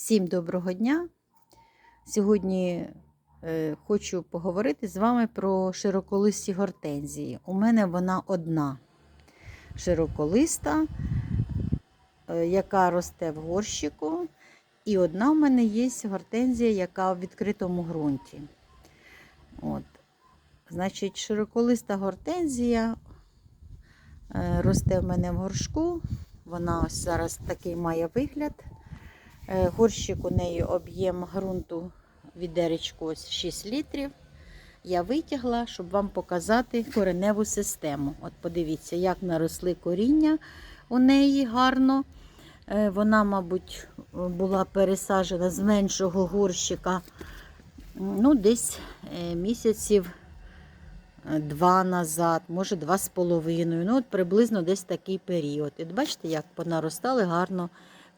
Всім доброго дня! Сьогодні е, хочу поговорити з вами про широколисті гортензії. У мене вона одна широколиста, е, яка росте в горщику. І одна в мене є гортензія, яка в відкритому ґрунті. От. Значить, широколиста гортензія е, росте в мене в горшку. Вона ось зараз такий має вигляд. Е, Горщик у неї об'єм ґрунту відеречку ось 6 літрів. Я витягла, щоб вам показати кореневу систему. От подивіться, як наросли коріння у неї гарно. Е, Вона, мабуть, була пересаджена з меншого горщика ну, десь е, місяців два назад, може два з половиною. Ну, от приблизно десь такий період. І бачите, як понаростали гарно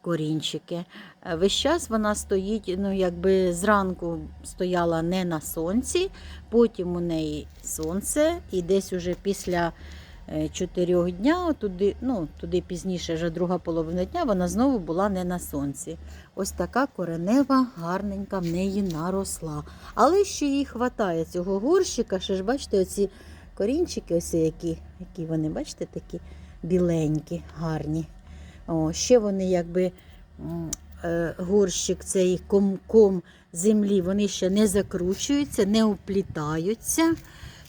корінчики. Е, Весь час вона стоїть, ну, якби зранку стояла не на сонці, потім у неї сонце, і десь уже після е, чотирьох дня, туди, ну, туди пізніше, вже друга половина дня, вона знову була не на сонці. Ось така коренева, гарненька в неї наросла. Але ще їй хватає цього горщика. Ще ж бачите, оці корінчики, ось які, які вони, бачите, такі біленькі, гарні. О, ще вони якби е, горщик, цей комком землі, вони ще не закручуються, не уплітаються.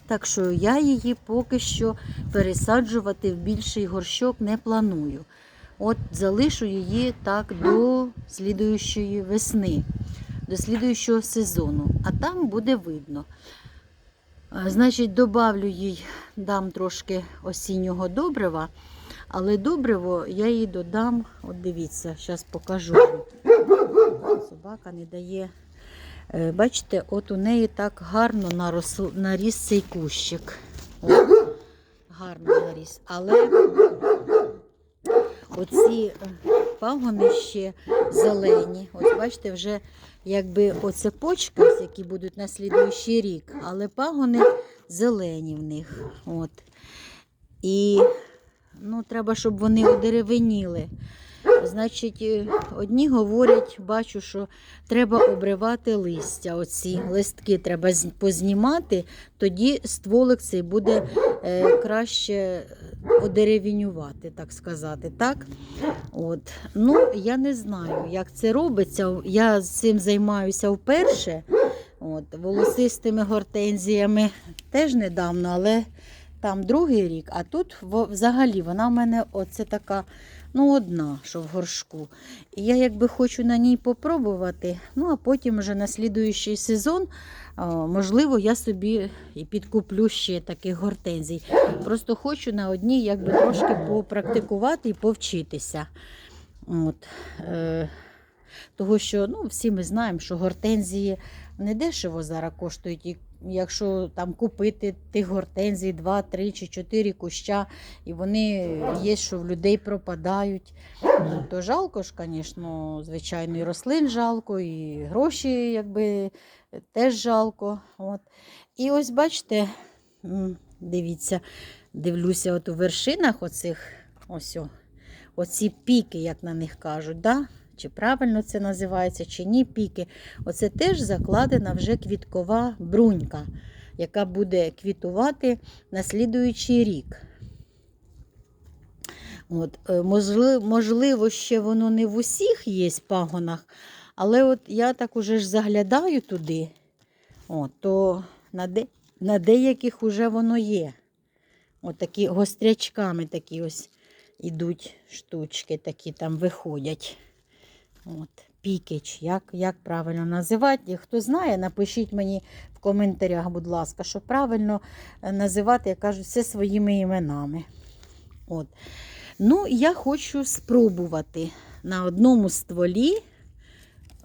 Так що я її поки що пересаджувати в більший горщок не планую. От залишу її так до слідуючої весни, до слідуючого сезону, а там буде видно. Е, Значить, добавлю їй, дам трошки осіннього добрива, але добриво я їй додам, от дивіться, зараз покажу. Собака не дає. Е, Бачите, от у неї так гарно нарос, наріс цей кущик. От, гарно наріс. Але оці е, пагони ще зелені. Ось бачите, вже якби оце почки, які будуть на слідуючий рік, але пагони зелені в них. От. І ну, треба, щоб вони одеревеніли. Значить, е, одні говорять, бачу, що треба обривати листя. Оці листки треба познімати, тоді стволик цей буде е, краще одеревінювати, так сказати. Так? От. Ну, я не знаю, як це робиться. Я цим займаюся вперше. От, волосистими гортензіями теж недавно, але там другий рік. А тут взагалі вона в мене оце така, ну, одна, що в горшку. І я якби хочу на ній попробувати. Ну, а потім вже на слідуючий сезон, можливо, я собі і підкуплю ще таких гортензій. Просто хочу на одній якби трошки попрактикувати і повчитися. От. Е, того, що ну, всі ми знаємо, що гортензії не дешево зараз коштують. Якщо там купити тих гортензій 2, 3 чи 4 куща, і вони є, що в людей пропадають, ну, то жалко ж, звісно, звичайно, і рослин жалко, і гроші якби теж жалко. От. І ось бачите, дивіться, дивлюся, от у вершинах оцих ось оці піки, як на них кажуть. Да? Чи правильно це називається, чи ні піки. Оце теж закладена вже квіткова брунька, яка буде квітувати на слідуючий рік. От, е, можливо, ще воно не в усіх є пагонах, але от я так уже ж заглядаю туди, от, то на, де, на деяких уже воно є. От такі гострячками такі ось ідуть штучки, такі там виходять. От, пікіч, як, як правильно називати. Хто знає, напишіть мені в коментарях, будь ласка, що правильно е, називати, я кажу, все своїми іменами. От. Ну, я хочу спробувати на одному стволі.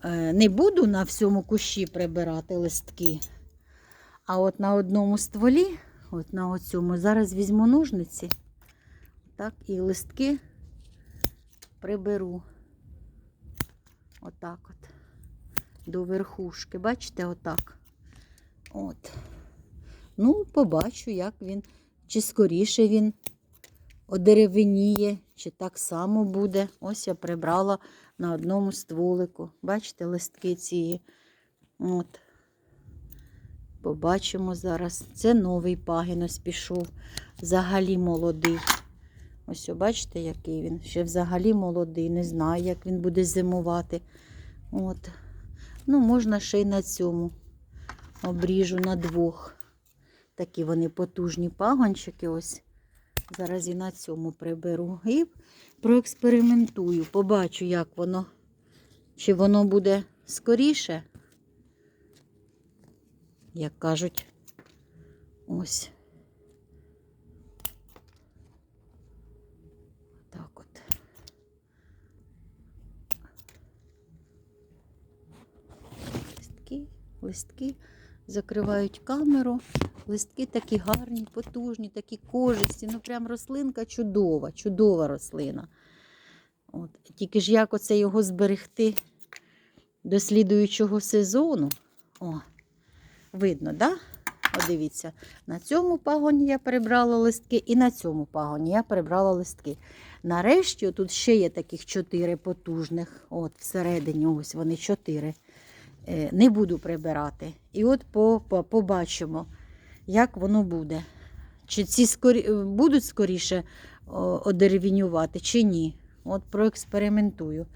е, Не буду на всьому кущі прибирати листки. А от на одному стволі, от на оцьому, зараз візьму ножниці. Так, і листки приберу. Отак от. До верхушки. Бачите, отак. От. Ну, побачу, як він, чи скоріше він одеревеніє, чи так само буде. Ось я прибрала на одному стволику. Бачите, листки ці. От. Побачимо зараз. Це новий пагін ось пішов. Взагалі молодий. Ось, бачите, який він. Ще взагалі молодий. Не знаю, як він буде зимувати. От. Ну, можна ще й на цьому обріжу на двох. Такі вони потужні пагончики. Ось. Зараз і на цьому приберу. І проекспериментую. Побачу, як воно. Чи воно буде скоріше. Як кажуть, ось. Так от. Листки, закривають камеру. Листки такі гарні, потужні, такі кожисті. Ну, прям рослинка чудова, чудова рослина. От. Тільки ж як оце його зберегти до слідуючого сезону. О, видно, да? Дивіться, на цьому пагоні я перебрала листки, і на цьому пагоні я перебрала листки. Нарешті тут ще є таких чотири потужних. От всередині, ось вони чотири. Е, Не буду прибирати. І от по, по, побачимо, як воно буде. Чи ці скорі... е, будуть скоріше о, одеревінювати, чи ні. От проекспериментую.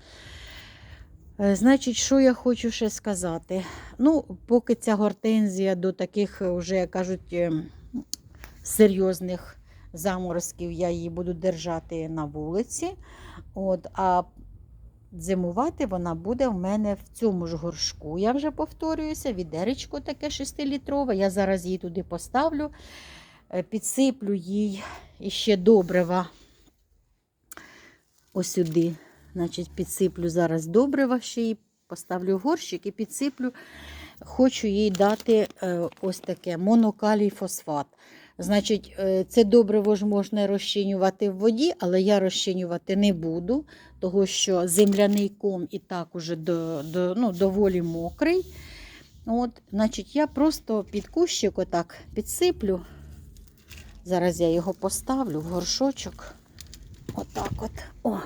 Е, Значить, що я хочу ще сказати? Ну, поки ця гортензія до таких, е, вже, як кажуть, е, серйозних заморозків я її буду держати на вулиці. От, а зимувати вона буде в мене в цьому ж горшку. Я вже повторююся, відеречко таке 6-літрове. Я зараз її туди поставлю, е, підсиплю їй іще добрива ось. Значить, підсиплю зараз добрива ще її, поставлю горщик і підсиплю. Хочу їй дати е, ось таке монокалій фосфат. Значить, е, це добриво ж можна розчинювати в воді, але я розчинювати не буду, тому що земляний ком і так уже до, до, ну, доволі мокрий. От, значить, я просто під кущик отак підсиплю. Зараз я його поставлю в горшочок. Отак от. О.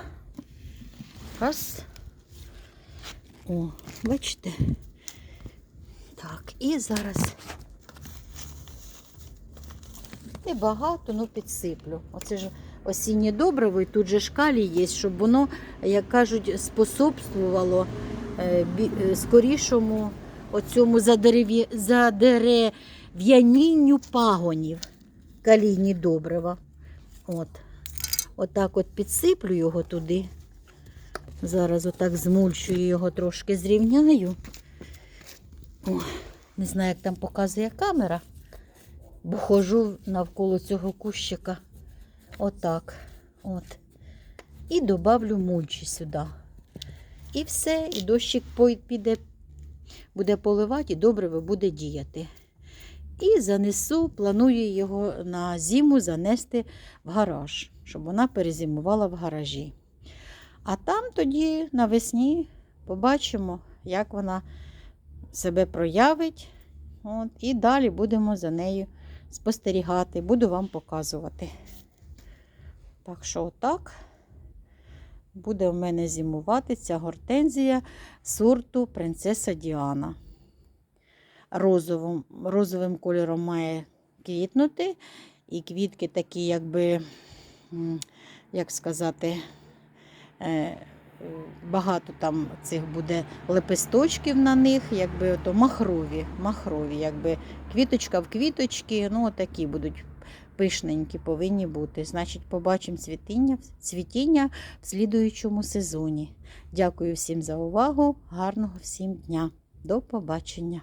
Раз. О, бачите? Так, і зараз небагато, ну підсиплю. Оце ж осіннє добриво, і тут же шкалі є, щоб воно, як кажуть, способствувало е, е, скорішому оцьому задерев'янінню пагонів. Калійні добрива. От. Отак от підсиплю його туди. Зараз отак змульчую його трошки зрівняю. О, не знаю, як там показує камера, бо ходжу навколо цього кущика. Отак. От. І добавлю мульчі сюди. І все, і дощик піде, буде поливати, і добре буде діяти. І занесу, планую його на зиму занести в гараж, щоб вона перезимувала в гаражі. А там тоді навесні побачимо, як вона себе проявить. От, і далі будемо за нею спостерігати, буду вам показувати. Так що, отак буде в мене зимувати ця гортензія сорту принцеса Діана. Розовим, розовим кольором має квітнути. І квітки такі, якби, як сказати, е, багато там цих буде лепесточків на них, якби то махрові, махрові, якби квіточка в квіточки, ну такі будуть пишненькі повинні бути. Значить, побачимо цвітіння, цвітіння в слідуючому сезоні. Дякую всім за увагу, гарного всім дня. До побачення!